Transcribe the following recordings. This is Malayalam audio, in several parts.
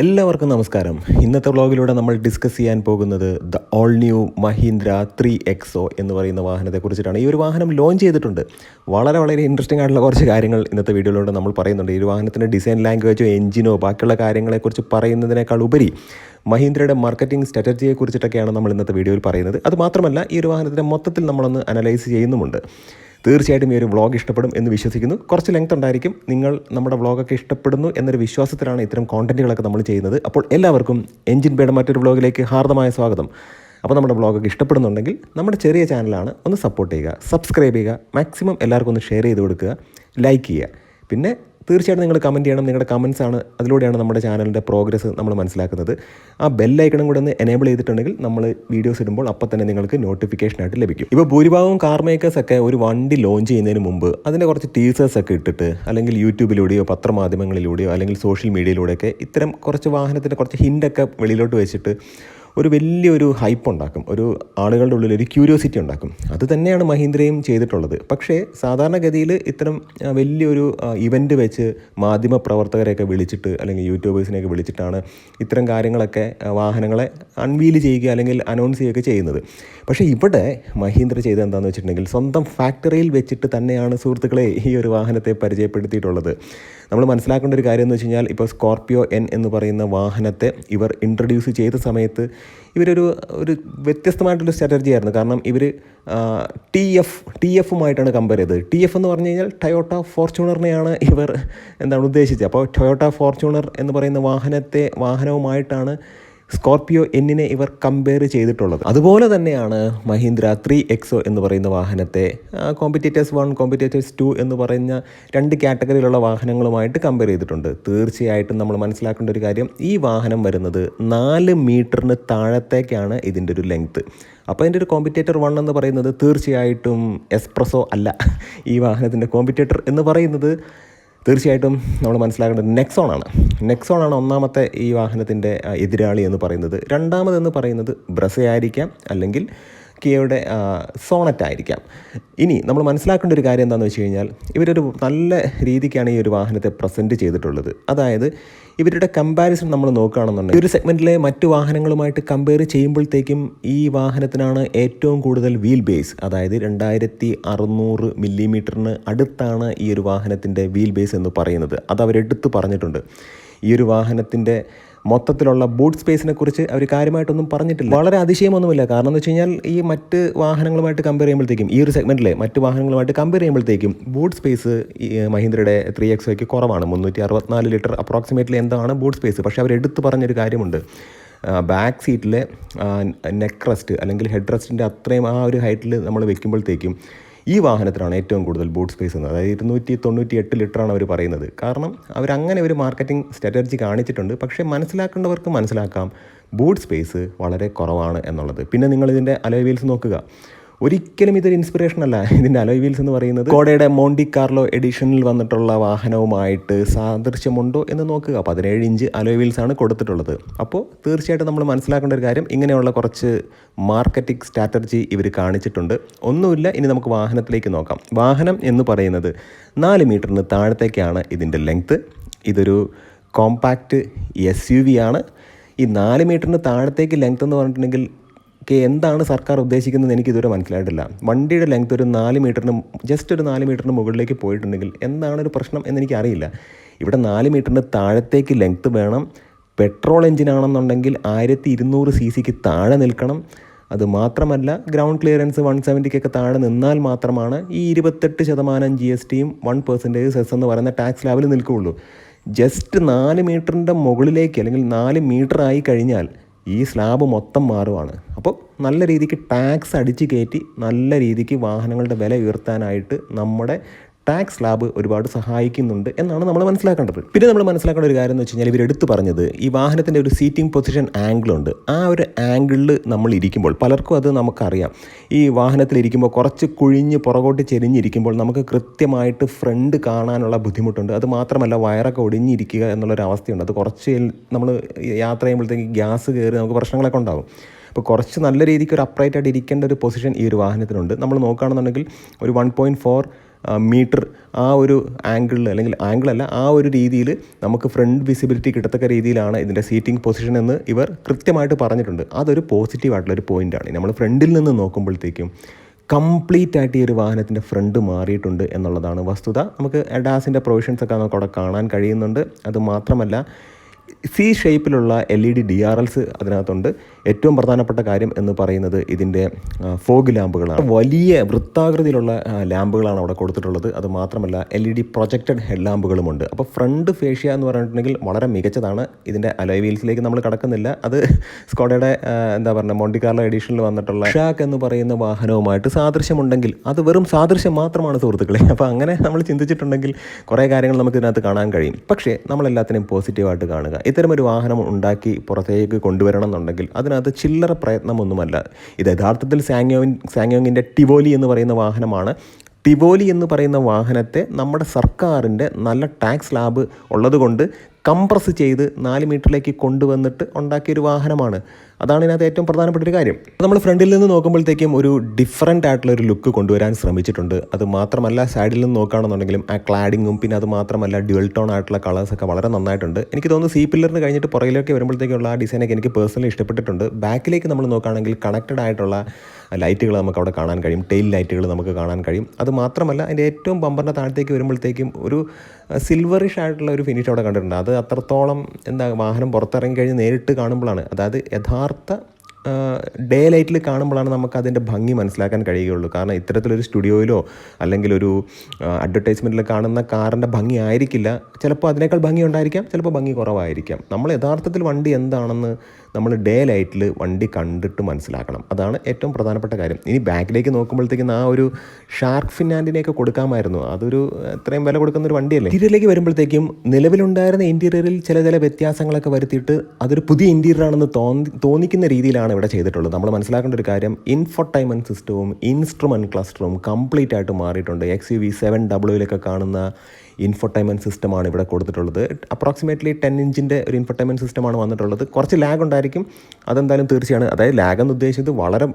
എല്ലാവർക്കും നമസ്കാരം. ഇന്നത്തെ വ്ളോഗിലൂടെ നമ്മൾ ഡിസ്കസ് ചെയ്യാൻ പോകുന്നത് the all new Mahindra three XO എന്ന് പറയുന്ന വാഹനത്തെക്കുറിച്ചിട്ടാണ് ഈ ഒരു വാഹനം ലോഞ്ച് ചെയ്തിട്ടുണ്ട്. വളരെ വളരെ ഇൻട്രസ്റ്റിംഗ് ആയിട്ടുള്ള കുറച്ച് കാര്യങ്ങൾ ഇന്നത്തെ വീഡിയോയിലൂടെ നമ്മൾ പറയുന്നുണ്ട്. ഈ വാഹനത്തിന്റെ ഡിസൈൻ ലാംഗ്വേജോ എഞ്ചിനോ ബാക്കിയുള്ള കാര്യങ്ങളെക്കുറിച്ച് പറയുന്നതിനേക്കാൾ ഉപരി മഹീന്ദ്രയുടെ മാർക്കറ്റിംഗ് സ്ട്രാറ്റജിയെ കുറിച്ചിട്ടൊക്കെയാണ് നമ്മൾ ഇന്നത്തെ വീഡിയോയിൽ പറയുന്നത്. അത് മാത്രമല്ല ഈ ഒരു വാഹനത്തിന്റെ മൊത്തത്തിൽ നമ്മളൊന്ന് അനലൈസ് ചെയ്യുന്നുമുണ്ട്. തീർച്ചയായിട്ടും ഈ ഒരു വ്ളോഗ് ഇഷ്ടപ്പെടും എന്ന് വിശ്വസിക്കുന്നു. കുറച്ച് ലെങ്ത് ഉണ്ടായിരിക്കും. നിങ്ങൾ നമ്മുടെ വ്ളോഗൊക്കെ ഇഷ്ടപ്പെടുന്നു എന്നൊരു വിശ്വാസത്തിലാണ് ഇത്തരം കോണ്ടന്റുകളൊക്കെ നമ്മൾ ചെയ്യുന്നത്. അപ്പോൾ എല്ലാവർക്കും എഞ്ചിൻ പേട മറ്റൊരു വ്ളോഗിലേക്ക് ഹാർദമായ സ്വാഗതം. അപ്പോൾ നമ്മുടെ വ്ളോഗൊക്കെ ഇഷ്ടപ്പെടുന്നുണ്ടെങ്കിൽ നമ്മുടെ ചെറിയ ചാനലാണ് ഒന്ന് സപ്പോർട്ട് ചെയ്യുക സബ്സ്ക്രൈബ് ചെയ്യുക മാക്സിമം എല്ലാവർക്കും ഒന്ന് ഷെയർ ചെയ്ത് കൊടുക്കുക ലൈക്ക് ചെയ്യുക. പിന്നെ തീർച്ചയായിട്ടും നിങ്ങൾ കമന്റ് ചെയ്യണം. നിങ്ങളുടെ കമൻസ് ആണ് അതിലൂടെയാണ് നമ്മുടെ ചാനലിന്റെ പ്രോഗ്രസ് നമ്മൾ മനസ്സിലാക്കുന്നത്. ആ ബെല്ലൈക്കണം കൂടെ ഒന്ന് എനേബിൾ ചെയ്തിട്ടുണ്ടെങ്കിൽ നമ്മൾ വീഡിയോസ് ഇടുമ്പോൾ അപ്പോൾ തന്നെ നിങ്ങൾക്ക് നോട്ടിഫിക്കേഷൻ ആയിട്ട് ലഭിക്കും. ഇപ്പോൾ ഭൂരിഭാഗവും കാർ മേക്കേഴ്സ് ഒക്കെ ഒരു വണ്ടി ലോഞ്ച് ചെയ്യുന്നതിന് മുമ്പ് അതിന്റെ കുറച്ച് ടീസേഴ്സ് ഒക്കെ ഇട്ടിട്ട് അല്ലെങ്കിൽ യൂട്യൂബിലൂടെയോ പത്രമാധ്യമങ്ങളിലൂടെയോ അല്ലെങ്കിൽ സോഷ്യൽ മീഡിയയിലൂടെയൊക്കെ ഇത്തരം കുറച്ച് വാഹനത്തിന്റെ കുറച്ച് ഹിന്റൊക്കെ വെളിയിലോട്ട് വെച്ചിട്ട് ഒരു വലിയൊരു ഹൈപ്പ് ഉണ്ടാക്കും. ഒരു ആളുകളുടെ ഉള്ളിൽ ഒരു ക്യൂരിയോസിറ്റി ഉണ്ടാക്കും. അത് തന്നെയാണ് മഹീന്ദ്രയും ചെയ്തിട്ടുള്ളത്. പക്ഷേ സാധാരണഗതിയിൽ ഇത്തരം വലിയൊരു ഇവന്റ് വെച്ച് മാധ്യമ പ്രവർത്തകരെയൊക്കെ വിളിച്ചിട്ട് അല്ലെങ്കിൽ യൂട്യൂബേഴ്സിനെയൊക്കെ വിളിച്ചിട്ടാണ് ഇത്തരം കാര്യങ്ങളൊക്കെ വാഹനങ്ങളെ അൺവീൽ ചെയ്യുക അല്ലെങ്കിൽ അനൗൺസ് ചെയ്യുകയൊക്കെ ചെയ്യുന്നത്. പക്ഷേ ഇവിടെ മഹീന്ദ്ര ചെയ്തത് എന്താണെന്ന് വെച്ചിട്ടുണ്ടെങ്കിൽ സ്വന്തം ഫാക്ടറിയിൽ വെച്ചിട്ട് തന്നെയാണ് സുഹൃത്തുക്കളെ ഈ ഒരു വാഹനത്തെ പരിചയപ്പെടുത്തിയിട്ടുള്ളത്. നമ്മൾ മനസ്സിലാക്കേണ്ട ഒരു കാര്യം എന്ന് വെച്ച് കഴിഞ്ഞാൽ ഇപ്പോൾ സ്കോർപ്പിയോ എൻ എന്ന് പറയുന്ന വാഹനത്തെ ഇവർ ഇൻട്രൊഡ്യൂസ് ചെയ്ത സമയത്ത് ഇവരൊരു ഒരു വ്യത്യസ്തമായിട്ടൊരു സ്ട്രാറ്റജി ആയിരുന്നു. കാരണം ഇവർ ടി എഫ് ടി എഫുമായിട്ടാണ് കമ്പയർ ചെയ്തത്. ടി എഫ് എന്ന് പറഞ്ഞു കഴിഞ്ഞാൽ ടൊയോട്ട ഫോർച്യൂണറിനെയാണ് ഇവർ എന്താണ് ഉദ്ദേശിച്ചത്. അപ്പോൾ ടൊയോട്ട ഫോർച്യൂണർ എന്ന് പറയുന്ന വാഹനത്തെ വാഹനവുമായിട്ടാണ് സ്കോർപ്പിയോ എന്നിനെ ഇവർ കമ്പയർ ചെയ്തിട്ടുള്ളത്. അതുപോലെ തന്നെയാണ് മഹീന്ദ്ര ത്രീ എക്സോ എന്ന് പറയുന്ന വാഹനത്തെ കോമ്പറ്റേറ്റേഴ്സ് വൺ കോമ്പറ്റേറ്റേഴ്സ് ടു എന്ന് പറയുന്ന രണ്ട് കാറ്റഗറിയിലുള്ള വാഹനങ്ങളുമായിട്ട് കമ്പയർ ചെയ്തിട്ടുണ്ട്. തീർച്ചയായിട്ടും നമ്മൾ മനസ്സിലാക്കേണ്ട ഒരു കാര്യം ഈ വാഹനം വരുന്നത് നാല് മീറ്ററിന് താഴത്തേക്കാണ് ഇതിന്റെ ഒരു ലെങ്ത്ത് അപ്പോൾ അതിന്റെ ഒരു കോമ്പറ്റേറ്റർ വൺ എന്ന് പറയുന്നത് തീർച്ചയായിട്ടും എസ്പ്രസോ അല്ല. ഈ വാഹനത്തിന്റെ കോമ്പറ്റേറ്റർ എന്ന് പറയുന്നത് തീർച്ചയായിട്ടും നമ്മൾ മനസ്സിലാക്കേണ്ടത് നെക്സോൺ ആണ്. നെക്സോൺ ആണ് ഒന്നാമത്തെ ഈ വാഹനത്തിന്റെ എതിരാളി എന്ന് പറയുന്നത്. രണ്ടാമതെന്ന് പറയുന്നത് ബ്രസയായിരിക്കാം അല്ലെങ്കിൽ കിയയുടെ സോണറ്റ് ആയിരിക്കാം. ഇനി നമ്മൾ മനസ്സിലാക്കേണ്ട ഒരു കാര്യം എന്താണെന്ന് വെച്ച് കഴിഞ്ഞാൽ ഇവരൊരു നല്ല രീതിക്കാണ് ഈ ഒരു വാഹനത്തെ പ്രസന്റ് ചെയ്തിട്ടുള്ളത്. അതായത് ഇവരുടെ കമ്പാരിസൺ നമ്മൾ നോക്കുകയാണെന്നുണ്ടെങ്കിൽ ഒരു സെഗ്മെന്റിലെ മറ്റു വാഹനങ്ങളുമായിട്ട് കമ്പയർ ചെയ്യുമ്പോഴത്തേക്കും ഈ വാഹനത്തിനാണ് ഏറ്റവും കൂടുതൽ വീൽ ബേസ് അതായത് രണ്ടായിരത്തി അറുന്നൂറ് മില്ലിമീറ്ററിന് അടുത്താണ് ഈ ഒരു വാഹനത്തിന്റെ വീൽ ബേസ് എന്ന് പറയുന്നത്. അത് അവരെടുത്ത് പറഞ്ഞിട്ടുണ്ട്. ഈ ഒരു വാഹനത്തിന്റെ മൊത്തത്തിലുള്ള ബൂട്ട് സ്പേസിനെ കുറിച്ച് അവർ കാര്യമായിട്ടൊന്നും പറഞ്ഞിട്ടില്ല. വളരെ അതിശയമൊന്നുമില്ല. കാരണം എന്ന് വെച്ച് കഴിഞ്ഞാൽ ഈ മറ്റ് വാഹനങ്ങളുമായിട്ട് കമ്പയർ ചെയ്യുമ്പോഴത്തേക്കും ഈ ഒരു സെഗ്മെന്റിലെ മറ്റ് വാഹനങ്ങളുമായിട്ട് കമ്പയർ ചെയ്യുമ്പോഴത്തേക്കും ബൂട്ട് സ്പേസ് മഹീന്ദ്രയുടെ ത്രീ എക്സ് വയ്ക്ക് കുറവാണ്. മുന്നൂറ്റി അറുപത്തിനാല് ലിറ്റർ അപ്രോക്സിമേറ്റ്ലി എന്താണ് ബൂട്ട് സ്പേസ് പക്ഷേ അവർ എടുത്തു പറഞ്ഞൊരു കാര്യമുണ്ട്. ബാക്ക് സീറ്റിലെ നെക്ക് റെസ്റ്റ് അല്ലെങ്കിൽ ഹെഡ് റെസ്റ്റിന്റെ അത്രയും ആ ഒരു ഹൈറ്റിൽ നമ്മൾ വെക്കുമ്പോഴത്തേക്കും ഈ വാഹനത്തിനാണ് ഏറ്റവും കൂടുതൽ ബൂട്ട് സ്പേസ് എന്ന് അതായത് ഇരുന്നൂറ്റി തൊണ്ണൂറ്റി എട്ട് ലിറ്ററാണ് അവർ പറയുന്നത്. കാരണം അവർ അങ്ങനെ ഒരു മാർക്കറ്റിംഗ് സ്ട്രാറ്റജി കാണിച്ചിട്ടുണ്ട്. പക്ഷേ മനസ്സിലാക്കേണ്ടവർക്ക് മനസ്സിലാക്കാം ബൂട്ട് സ്പേസ് വളരെ കുറവാണ് എന്നുള്ളത്. പിന്നെ നിങ്ങൾ ഇതിന്റെ അലോയ് വീൽസ് നോക്കുക. ഒരിക്കലും ഇതൊരു ഇൻസ്പിറേഷൻ അല്ല. ഇതിന്റെ അലോയ് വീൽസ് എന്ന് പറയുന്നത് കോടയുടെ മോണ്ടി കാർലോ എഡിഷനിൽ വന്നിട്ടുള്ള വാഹനവുമായിട്ട് സാദൃശ്യമുണ്ടോ എന്ന് നോക്കുക. പതിനേഴ് ഇഞ്ച് അലോയ് വീൽസ് ആണ് കൊടുത്തിട്ടുള്ളത്. അപ്പോൾ തീർച്ചയായിട്ടും നമ്മൾ മനസ്സിലാക്കേണ്ട ഒരു കാര്യം ഇങ്ങനെയുള്ള കുറച്ച് മാർക്കറ്റിംഗ് സ്ട്രാറ്റജി ഇവർ കാണിച്ചിട്ടുണ്ട്. ഒന്നുമില്ല ഇനി നമുക്ക് വാഹനത്തിലേക്ക് നോക്കാം. വാഹനം എന്ന് പറയുന്നത് നാല് മീറ്ററിന് താഴത്തേക്കാണ് ഇതിന്റെ ലെങ്ത്ത് ഇതൊരു കോമ്പാക്റ്റ് എസ് യു വി ആണ്. ഈ നാല് മീറ്ററിന് താഴത്തേക്ക് ലെങ്ത് എന്ന് പറഞ്ഞിട്ടുണ്ടെങ്കിൽ ഒക്കെ എന്താണ് സർക്കാർ ഉദ്ദേശിക്കുന്നത് എനിക്ക് ഇതുവരെ മനസ്സിലായിട്ടില്ല. വണ്ടിയുടെ ലെങ്ത് ഒരു നാല് മീറ്ററിന് ജസ്റ്റ് ഒരു നാല് മീറ്ററിന് മുകളിലേക്ക് പോയിട്ടുണ്ടെങ്കിൽ എന്താണ് ഒരു പ്രശ്നം എന്നെനിക്ക് അറിയില്ല. ഇവിടെ നാല് മീറ്ററിന് താഴത്തേക്ക് ലെങ്ത് വേണം. പെട്രോൾ എഞ്ചിനാണെന്നുണ്ടെങ്കിൽ ആയിരത്തി ഇരുന്നൂറ് സി സിക്ക് താഴെ നിൽക്കണം. അത് മാത്രമല്ല ഗ്രൗണ്ട് ക്ലിയറൻസ് വൺ സെവന്റിക്കൊക്കെ താഴെ നിന്നാൽ മാത്രമാണ് ഈ ഇരുപത്തെട്ട് ശതമാനം ജി എസ് ടിയും വൺ പെർസെന്റേജ് സെസ് എന്ന് പറയുന്ന ടാക്സ് ലാബിൽ നിൽക്കുകയുള്ളൂ. ജസ്റ്റ് നാല് മീറ്ററിന്റെ മുകളിലേക്ക് അല്ലെങ്കിൽ നാല് മീറ്റർ ആയി കഴിഞ്ഞാൽ ഈ സ്ലാബ് മൊത്തം മാറുവാണ്. അപ്പോൾ നല്ല രീതിക്ക് ടാക്സ് അടിച്ച് കയറ്റി നല്ല രീതിക്ക് വാഹനങ്ങളുടെ വില ഉയർത്താനായിട്ട് നമ്മുടെ ടാക്സ് ലാബ് ഒരുപാട് സഹായിക്കുന്നുണ്ട് എന്നാണ് നമ്മൾ മനസ്സിലാക്കേണ്ടത്. പിന്നെ നമ്മൾ മനസ്സിലാക്കേണ്ട ഒരു കാര്യം എന്ന് വെച്ച് കഴിഞ്ഞാൽ ഇവർ എടുത്തു പറഞ്ഞത് ഈ വാഹനത്തിന്റെ ഒരു സീറ്റിംഗ് പൊസിഷൻ ആംഗിളുണ്ട് ആ ഒരു ആംഗിളിൽ നമ്മൾ ഇരിക്കുമ്പോൾ പലർക്കും അത് നമുക്കറിയാം. ഈ വാഹനത്തിലിരിക്കുമ്പോൾ കുറച്ച് കുഴിഞ്ഞ് പുറകോട്ട് ചെരിഞ്ഞിരിക്കുമ്പോൾ നമുക്ക് കൃത്യമായിട്ട് ഫ്രണ്ട് കാണാനുള്ള ബുദ്ധിമുട്ടുണ്ട്. അത് മാത്രമല്ല വയറൊക്കെ ഒടിഞ്ഞിരിക്കുക എന്നുള്ളൊരു അവസ്ഥയുണ്ട്. അത് കുറച്ച് നമ്മൾ യാത്ര ചെയ്യുമ്പോഴത്തേക്ക് ഗ്യാസ് കയറി നമുക്ക് പ്രശ്നങ്ങളൊക്കെ ഉണ്ടാകും അപ്പോൾ കുറച്ച് നല്ല രീതിക്ക് ഒരു അപ്രൈറ്റ് ആയിട്ട് ഇരിക്കേണ്ട ഒരു പൊസിഷൻ ഈ ഒരു വാഹനത്തിനുണ്ട്. നമ്മൾ നോക്കുകയാണെന്നുണ്ടെങ്കിൽ ഒരു വൺ പോയിന്റ് ഫോർ മീറ്റർ ആ ഒരു ആംഗിളിൽ അല്ലെങ്കിൽ ആംഗിളല്ല ആ ഒരു രീതിയിൽ നമുക്ക് ഫ്രണ്ട് വിസിബിലിറ്റി കിട്ടത്തക്ക രീതിയിലാണ് ഇതിന്റെ സീറ്റിംഗ് പൊസിഷൻ എന്ന് ഇവർ കൃത്യമായിട്ട് പറഞ്ഞിട്ടുണ്ട്. അതൊരു പോസിറ്റീവ് ആയിട്ടുള്ള ഒരു പോയിന്റാണ് നമ്മൾ ഫ്രണ്ടിൽ നിന്ന് നോക്കുമ്പോഴത്തേക്കും കംപ്ലീറ്റ് ആയിട്ട് ഈ ഒരു വാഹനത്തിന്റെ ഫ്രണ്ട് മാറിയിട്ടുണ്ട് എന്നുള്ളതാണ് വസ്തുത. നമുക്ക് എഡാസിന്റെ പ്രൊവിഷൻസ് ഒക്കെ നമുക്ക് അവിടെ കാണാൻ കഴിയുന്നുണ്ട്. അത് മാത്രമല്ല സി ഷേപ്പിലുള്ള L E D D R Ls അതിനകത്തുണ്ട്. ഏറ്റവും പ്രധാനപ്പെട്ട കാര്യം എന്ന് പറയുന്നത് ഇതിന്റെ ഫോഗ് ലാമ്പുകളാണ്. വലിയ വൃത്താകൃതിയിലുള്ള ലാമ്പുകളാണ് അവിടെ കൊടുത്തിട്ടുള്ളത്. അത് മാത്രമല്ല L E D projected head ലാമ്പുകളുമുണ്ട്. അപ്പോൾ ഫ്രണ്ട് ഫേഷ്യ എന്ന് പറഞ്ഞിട്ടുണ്ടെങ്കിൽ വളരെ മികച്ചതാണ്. ഇതിന്റെ അലോയ് വീൽസിലേക്ക് നമ്മൾ കടക്കുന്നില്ല. അത് സ്കോഡയുടെ എന്താ പറയുക മോണ്ടിക്കാർലോ എഡീഷനിൽ വന്നിട്ടുള്ള ഷാക്ക് എന്ന് പറയുന്ന വാഹനവുമായിട്ട് സാദൃശ്യമുണ്ടെങ്കിൽ അത് വെറും സാദൃശ്യം മാത്രമാണ് സുഹൃത്തുക്കളെ. അപ്പോൾ അങ്ങനെ നമ്മൾ ചിന്തിച്ചിട്ടുണ്ടെങ്കിൽ കുറേ കാര്യങ്ങൾ നമുക്ക് ഇതിനകത്ത് കാണാൻ കഴിയും. പക്ഷേ നമ്മളെല്ലാത്തിനെയും പോസിറ്റീവായിട്ട് കാണുക. ഇത്തരമൊരു വാഹനം ഉണ്ടാക്കി പുറത്തേക്ക് കൊണ്ടുവരണം എന്നുണ്ടെങ്കിൽ അതിനകത്ത് ചില്ലറ പ്രയത്നമൊന്നുമല്ല. ഇത് യഥാർത്ഥത്തിൽ സാങ്യോങ് സാങ്യോങ്ങിന്റെ ടിവോലി എന്ന് പറയുന്ന വാഹനമാണ്. ടിവോലി എന്ന് പറയുന്ന വാഹനത്തെ നമ്മുടെ സർക്കാരിന്റെ നല്ല ടാക്സ് ലാബ് ഉള്ളതുകൊണ്ട് കംപ്രസ് ചെയ്ത് നാല് മീറ്ററിലേക്ക് കൊണ്ടുവന്നിട്ട് ഉണ്ടാക്കിയൊരു വാഹനമാണ്. അതാണ് ഇതിനകത്ത് ഏറ്റവും പ്രധാനപ്പെട്ട ഒരു കാര്യം. നമ്മൾ ഫ്രണ്ടിൽ നിന്ന് നോക്കുമ്പോഴത്തേക്കും ഒരു ഡിഫറന്റ് ആയിട്ടുള്ള ഒരു ലുക്ക് കൊണ്ടുവരാൻ ശ്രമിച്ചിട്ടുണ്ട്. അത് മാത്രമല്ല സൈഡിൽ നിന്ന് നോക്കുകയാണെന്നുണ്ടെങ്കിലും ആ ക്ലാഡിങ്ങും പിന്നെ അത് മാത്രമല്ല ഡ്യുവൽ ടോൺ ആയിട്ടുള്ള കളേഴ്സൊക്കെ വളരെ നന്നായിട്ടുണ്ട്. എനിക്ക് തോന്നുന്നു സി പില്ലറിന് കഴിഞ്ഞിട്ട് പുറകിലേക്ക് വരുമ്പോഴത്തേക്കുള്ള ആ ഡിസൈനൊക്കെ എനിക്ക് പേഴ്സണലി ഇഷ്ടപ്പെട്ടിട്ടുണ്ട്. ബാക്കിലേക്ക് നമ്മൾ നോക്കുകയാണെങ്കിൽ കണക്റ്റഡ് ആയിട്ടുള്ള ലൈറ്റുകൾ നമുക്ക് അവിടെ കാണാൻ കഴിയും. ടെയിൽ ലൈറ്റുകൾ നമുക്ക് കാണാൻ കഴിയും. അത് മാത്രമല്ല അതിന്റെ ഏറ്റവും ബമ്പറിന്റെ താഴത്തേക്ക് വരുമ്പോഴത്തേക്കും ഒരു സിൽവറിഷ് ആയിട്ടുള്ള ഒരു ഫിനിഷ് അവിടെ കണ്ടിട്ടുണ്ട്. അത് അത്രത്തോളം എന്താ വാഹനം പുറത്തിറങ്ങി കഴിഞ്ഞ് നേരിട്ട് കാണുമ്പോഴാണ്. അതായത് യഥാർത്ഥ ഡേ ലൈറ്റിൽ കാണുമ്പോഴാണ് നമുക്ക് അതിന്റെ ഭംഗി മനസ്സിലാക്കാൻ കഴിയുകയുള്ളൂ. കാരണം ഇത്തരത്തിലൊരു സ്റ്റുഡിയോയിലോ അല്ലെങ്കിൽ ഒരു അഡ്വർടൈസ്മെന്റിൽ കാണുന്ന കാറിന്റെ ഭംഗി ആയിരിക്കില്ല. ചിലപ്പോൾ അതിനേക്കാൾ ഭംഗി ഉണ്ടായിരിക്കാം ചിലപ്പോൾ ഭംഗി കുറവായിരിക്കാം. നമ്മൾ യഥാർത്ഥത്തിൽ വണ്ടി എന്താണെന്ന് നമ്മൾ ഡേ ലൈറ്റിൽ വണ്ടി കണ്ടിട്ട് മനസ്സിലാക്കണം. അതാണ് ഏറ്റവും പ്രധാനപ്പെട്ട കാര്യം. ഇനി ബാക്കിലേക്ക് നോക്കുമ്പോഴത്തേക്കും ആ ഒരു ഷാർക്ക് ഫിനാൻഡിനെയൊക്കെ കൊടുക്കാമായിരുന്നു. അതൊരു ഇത്രയും വില കൊടുക്കുന്ന ഒരു വണ്ടിയല്ലേ? ഇന്റീരിയറിലേക്ക് വരുമ്പോഴത്തേക്കും നിലവിലുണ്ടായിരുന്ന ഇന്റീരിയറിൽ ചില ചില വ്യത്യാസങ്ങളൊക്കെ വരുത്തിയിട്ട് അതൊരു പുതിയ ഇന്റീരിയർ ആണെന്ന് തോന്നി തോന്നിക്കുന്ന രീതിയിലാണ് ഇവിടെ ചെയ്തിട്ടുള്ളത്. നമ്മൾ മനസ്സിലാക്കേണ്ട ഒരു കാര്യം ഇൻഫോട്ടൈൻമെന്റ് സിസ്റ്റവും ഇൻസ്ട്രുമെന്റ് ക്ലസ്റ്ററും കംപ്ലീറ്റ് ആയിട്ട് മാറിയിട്ടുണ്ട്. എക്സ് യു വി സെവൻ ഡബ്ല്യൂയിലൊക്കെ കാണുന്ന ഇൻഫോട്ടൈൻമെന്റ് സിസ്റ്റമാണ് ഇവിടെ കൊടുത്തിട്ടുള്ളത്. അപ്രോക്സിമേറ്റ്ലി ടെൻ ഇഞ്ചിന്റെ ഒരു ഇൻഫർടൈൻമെന്റ് സിസ്റ്റമാണ് വന്നിട്ടുള്ളത്. കുറച്ച് ലാഗ് ഉണ്ടായിരിക്കും. അതെന്തായാലും തീർച്ചയാണ്. അതായത് ലാഗ് എന്ന് ഉദ്ദേശിച്ചത് വളരെ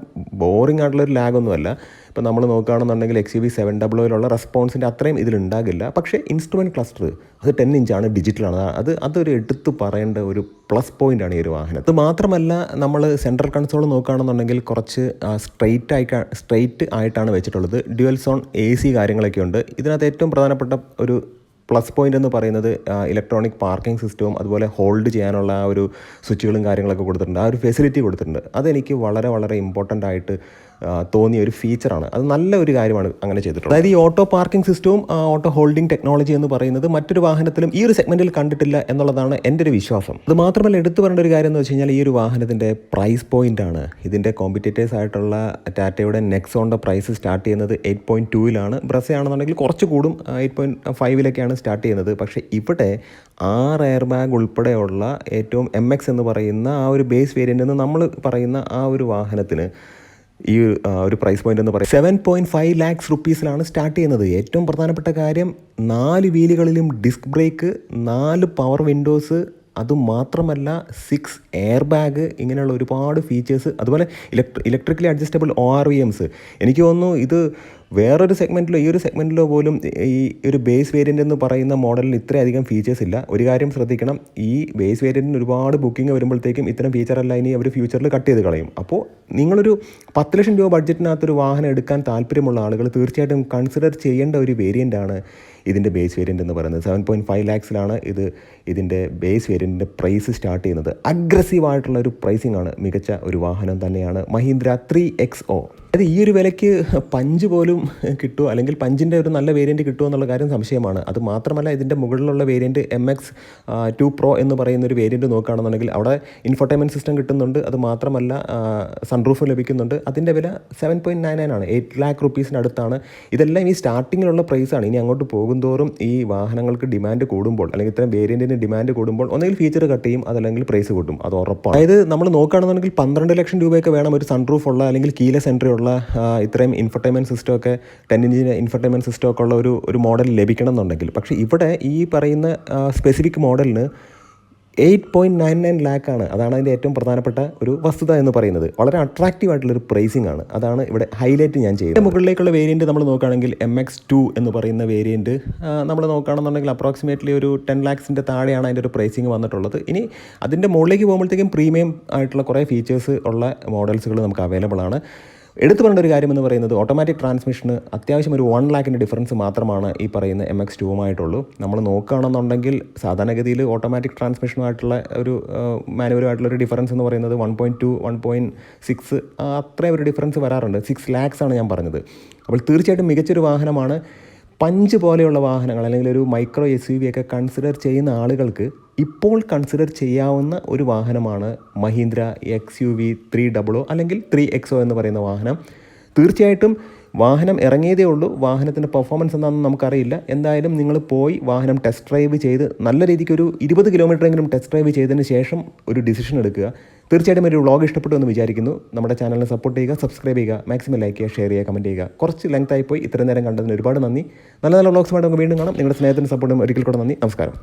ബോറിംഗ് ആയിട്ടുള്ള ഒരു ലാഗൊന്നുമല്ല ഇപ്പോൾ നമ്മൾ നോക്കുകയാണെന്നുണ്ടെങ്കിൽ എക്സ് യു വി സെവൻ ഡബ്ല്യൂയിലുള്ള റെസ്പോൺസിന്റെ അത്രയും ഇതിലുണ്ടാകില്ല പക്ഷേ ഇൻസ്ട്രുമെന്റ് ക്ലസ്റ്റർ അത് ടെൻ ഇഞ്ചാണ് ഡിജിറ്റലാണ് അത് അതൊരു എടുത്തു പറയേണ്ട ഒരു പ്ലസ് പോയിന്റാണ് ഈ ഒരു വാഹനം. അത് മാത്രമല്ല നമ്മൾ സെൻട്രൽ കൺസോൾ നോക്കുകയാണെന്നുണ്ടെങ്കിൽ കുറച്ച് സ്ട്രെയിറ്റ് ആയി സ്ട്രെയിറ്റ് ആയിട്ടാണ് വെച്ചിട്ടുള്ളത്. ഡ്യുവൽ സോൺ എ സി കാര്യങ്ങളൊക്കെ ഉണ്ട് ഇതിനകത്ത് ഏറ്റവും പ്രധാനപ്പെട്ട ഒരു പ്ലസ് പോയിന്റ് എന്ന് പറയുന്നത് ഇലക്ട്രോണിക് പാർക്കിംഗ് സിസ്റ്റവും അതുപോലെ ഹോൾഡ് ചെയ്യാനുള്ള ആ ഒരു സ്വിച്ചുകളും കാര്യങ്ങളൊക്കെ കൊടുത്തിട്ടുണ്ട്. ആ ഒരു ഫെസിലിറ്റി കൊടുത്തിട്ടുണ്ട്. അതെനിക്ക് വളരെ വളരെ ഇമ്പോർട്ടന്റ് ആയിട്ട് തോന്നിയ ഒരു ഫീച്ചറാണ് അത് നല്ല ഒരു കാര്യമാണ് അങ്ങനെ ചെയ്തിട്ടുള്ളത്. അതായത് ഈ ഓട്ടോ പാർക്കിംഗ് സിസ്റ്റവും ഓട്ടോ ഹോൾഡിംഗ് ടെക്നോളജി എന്ന് പറയുന്നത് മറ്റൊരു വാഹനത്തിലും ഈ ഒരു സെഗ്മെന്റിൽ കണ്ടിട്ടില്ല എന്നുള്ളതാണ് എന്റെ ഒരു വിശ്വാസം. അത് മാത്രമല്ല എടുത്തു പറയേണ്ട ഒരു കാര്യം എന്ന് വെച്ച് കഴിഞ്ഞാൽ ഈ ഒരു വാഹനത്തിന്റെ പ്രൈസ് പോയിന്റ് ആണ്. ഇതിന്റെ കോമ്പറ്റേറ്റേഴ്സ് ആയിട്ടുള്ള ടാറ്റയുടെ നെക്സോണിന്റെ പ്രൈസ് സ്റ്റാർട്ട് ചെയ്യുന്നത് എയ്റ്റ് പോയിന്റ് ടൂവിലാണ് ബ്രസയാണെന്നുണ്ടെങ്കിൽ കുറച്ച് കൂടും എയ്റ്റ് പോയിന്റ് ഫൈവിലൊക്കെയാണ് സ്റ്റാർട്ട് ചെയ്യുന്നത്. പക്ഷേ ഇവിടെ ആറ് എയർ ബാഗ് ഉൾപ്പെടെയുള്ള ഏറ്റവും എം എക്സ് എന്ന് പറയുന്ന ആ ഒരു ബേസ് വേരിയന്റ് എന്ന് നമ്മൾ പറയുന്ന ആ ഒരു വാഹനത്തിന് ഈ ഒരു, പ്രൈസ് പോയിന്റ് എന്ന് പറയുന്നത് സെവൻ പോയിന്റ് ഫൈവ് ലാക്സ് റുപ്പീസിലാണ് സ്റ്റാർട്ട് ചെയ്യുന്നത്. ഏറ്റവും പ്രധാനപ്പെട്ട കാര്യം നാല് വീലുകളിലും ഡിസ്ക് ബ്രേക്ക് നാല് പവർ വിൻഡോസ് അതുമാത്രമല്ല സിക്സ് എയർ ബാഗ് ഇങ്ങനെയുള്ള ഒരുപാട് ഫീച്ചേഴ്സ് അതുപോലെ electri electrically adjustable O R V Ms എനിക്ക് തോന്നുന്നു ഇത് വേറൊരു സെഗ്മെന്റിലോ ഈ ഒരു സെഗ്മെന്റിലോ പോലും ഈ ഒരു ബേസ് വേരിയന്റ് എന്ന് പറയുന്ന മോഡലിന് ഇത്രയധികം ഫീച്ചേഴ്സ് ഇല്ല. ഒരു കാര്യം ശ്രദ്ധിക്കണം ഈ ബേസ് വേരിയന്റിന് ഒരുപാട് ബുക്കിംഗ് വരുമ്പോഴത്തേക്കും ഇത്തരം ഫീച്ചറല്ല ഇനി അവർ ഫ്യൂച്ചറിൽ കട്ട് ചെയ്ത് കളയും. അപ്പോൾ നിങ്ങളൊരു പത്ത് ലക്ഷം രൂപ ബഡ്ജറ്റിനകത്തൊരു വാഹനം എടുക്കാൻ താല്പര്യമുള്ള ആളുകൾ തീർച്ചയായിട്ടും കൺസിഡർ ചെയ്യേണ്ട ഒരു വേരിയന്റാണ് ഇതിന്റെ ബേസ് വേരിയന്റ് എന്ന് പറയുന്നത്. സെവൻ പോയിന്റ് ഫൈവ് ലാക്സിലാണ് ഇത് ഇതിന്റെ ബേസ് വേരിയന്റിന്റെ പ്രൈസ് സ്റ്റാർട്ട് ചെയ്യുന്നത്. അഗ്രസീവ് ആയിട്ടുള്ള ഒരു പ്രൈസിംഗ് ആണ് മികച്ച ഒരു വാഹനം തന്നെയാണ് മഹീന്ദ്ര ത്രീ എക്സ് ഒ അതായത് ഈ ഒരു വിലയ്ക്ക് പഞ്ച് പോലും കിട്ടുമോ അല്ലെങ്കിൽ പഞ്ചിന്റെ ഒരു നല്ല വേരിയന്റ് കിട്ടുമോ എന്നുള്ള കാര്യം സംശയമാണ്. അത് മാത്രമല്ല ഇതിന്റെ മുകളിലുള്ള variant M X two pro എന്ന് പറയുന്ന ഒരു വേരിയന്റ് നോക്കുകയാണെന്നുണ്ടെങ്കിൽ അവിടെ ഇൻഫോർടൈൻമെന്റ് സിസ്റ്റം കിട്ടുന്നുണ്ട്. അത് മാത്രമല്ല സൺറൂഫ് ലഭിക്കുന്നുണ്ട്. അതിന്റെ വില സെവൻ പോയിന്റ് നയൻ നയൻ ആണ്. എയ്റ്റ് ലാക്ക് റുപ്പീസിനടുത്താണ് ഇതെല്ലാം ഈ സ്റ്റാർട്ടിങ്ങിലുള്ള പ്രൈസാണ് ഇനി അങ്ങോട്ട് പോകുന്തോറും ഈ വാഹനങ്ങൾക്ക് ഡിമാൻഡ് കൂടുമ്പോൾ അല്ലെങ്കിൽ ഇത്തരം വേരിയന്റിന് ഡിമാൻഡ് കൂടുമ്പോൾ ഒന്നെങ്കിൽ ഫീച്ചർ കട്ട് ചെയ്യും അതല്ലെങ്കിൽ പ്രൈസ് കൂട്ടും. അത് ഉറപ്പാണ്. അതായത് നമ്മൾ നോക്കുകയാണെന്നുണ്ടെങ്കിൽ പന്ത്രണ്ട് ലക്ഷം രൂപയൊക്കെ വേണം ഒരു സൺറൂഫ് ഉള്ള അല്ലെങ്കിൽ കീല സെന്ററി ഉള്ള ആ, ഇത്രയും ഇൻഫർടൈൻമെന്റ് സിസ്റ്റമൊക്കെ ടെൻ ഇഞ്ചിന് ഇൻഫർടൈൻമെന്റ് സിസ്റ്റമൊക്കെ ഉള്ള ഒരു ഒരു മോഡൽ ലഭിക്കണം എന്നുണ്ടെങ്കിൽ പക്ഷേ ഇവിടെ ഈ പറയുന്ന സ്പെസിഫിക് മോഡലിന് എയ്റ്റ് പോയിന്റ് നയൻ നയൻ ലാക്കാണ് അതാണ് അതിന്റെ ഏറ്റവും പ്രധാനപ്പെട്ട ഒരു വസ്തുത എന്ന് പറയുന്നത്. വളരെ അട്രാക്റ്റീവ് ആയിട്ടുള്ളൊരു പ്രൈസിംഗ് ആണ്. അതാണ് ഇവിടെ ഹൈലൈറ്റ് ഞാൻ ചെയ്യുന്നത്. മുകളിലേക്കുള്ള വേരിയന്റ് നമ്മൾ നോക്കുകയാണെങ്കിൽ എം എക്സ് ടു എന്ന് പറയുന്ന വേരിയന്റ് നമ്മൾ നോക്കുകയാണെന്നുണ്ടെങ്കിൽ അപ്രോക്സിമേറ്റ്ലി ഒരു ടെൻ ലാക്സിന്റെ താഴെയാണ് അതിന്റെ ഒരു പ്രൈസിങ് വന്നിട്ടുള്ളത്. ഇനി അതിന്റെ മുകളിലേക്ക് പോകുമ്പോഴത്തേക്കും പ്രീമിയം ആയിട്ടുള്ള കുറേ ഫീച്ചേഴ്സ് ഉള്ള മോഡൽസുകൾ നമുക്ക് അവൈലബിൾ ആണ്. എടുത്തു പറയേണ്ട ഒരു കാര്യം എന്ന് പറയുന്നത് ഓട്ടോമാറ്റിക് ട്രാൻസ്മിഷന് അത്യാവശ്യം ഒരു വൺ ലാക്കിന്റെ ഡിഫറൻസ് മാത്രമാണ് ഈ പറയുന്ന എം എക്സ് ടുവുമായിട്ടുള്ളൂ നമ്മൾ നോക്കുകയാണെന്നുണ്ടെങ്കിൽ സാധാരണഗതിയിൽ ഓട്ടോമാറ്റിക് ട്രാൻസ്മിഷനുമായിട്ടുള്ള ഒരു മാനുവലുമായിട്ടുള്ള ഒരു ഡിഫറൻസ് എന്ന് പറയുന്നത് one point two one point six അത്രയും ഒരു ഡിഫറൻസ് വരാറുണ്ട്. സിക്സ് ലാക്സ് ആണ് ഞാൻ പറഞ്ഞത്. അപ്പോൾ തീർച്ചയായിട്ടും മികച്ചൊരു വാഹനമാണ്. പഞ്ച് പോലെയുള്ള വാഹനങ്ങൾ അല്ലെങ്കിൽ ഒരു മൈക്രോ എസ് യു വി ഒക്കെ കൺസിഡർ ചെയ്യുന്ന ആളുകൾക്ക് ഇപ്പോൾ കൺസിഡർ ചെയ്യാവുന്ന ഒരു വാഹനമാണ് Mahindra X U V three double O അല്ലെങ്കിൽ ത്രീ എക്സ് ഒ എന്ന് പറയുന്ന വാഹനം. തീർച്ചയായിട്ടും വാഹനം ഇറങ്ങിയതേ ഉള്ളൂ. വാഹനത്തിന്റെ പെർഫോമൻസ് എന്താണെന്ന് നമുക്കറിയില്ല. എന്തായാലും നിങ്ങൾ പോയി വാഹനം ടെസ്റ്റ് ഡ്രൈവ് ചെയ്ത് നല്ല രീതിക്ക് ഒരു ഇരുപത് കിലോമീറ്ററെങ്കിലും ടെസ്റ്റ് ഡ്രൈവ് ചെയ്തതിന് ശേഷം ഒരു ഡിസിഷൻ എടുക്കുക. തീർച്ചയായിട്ടും ഒരു വ്ളോഗ് ഇഷ്ടപ്പെട്ടു എന്ന് വിചാരിക്കുന്നു. നമ്മുടെ ചാനലിനെ സപ്പോർട്ട് ചെയ്യുക സബ്സ്ക്രൈബ് ചെയ്യുക മാക്സിമം ലൈക്ക് ചെയ്യുക ഷെയർ ചെയ്യുക കമന്റ് ചെയ്യുക. കുറച്ച് ലെങ്ത് പോയി ഇത്രയും നേരം കണ്ടതിന് ഒരുപാട് നന്ദി. നല്ല നല്ല വ്ളോഗ്സുമായിട്ട് നമുക്ക് വീണ്ടും കാണാം. നിങ്ങളുടെ സ്നേഹത്തിന്റെ സപ്പോർട്ടും ഒരിക്കൽ കൂടെ നന്ദി. നമസ്കാരം.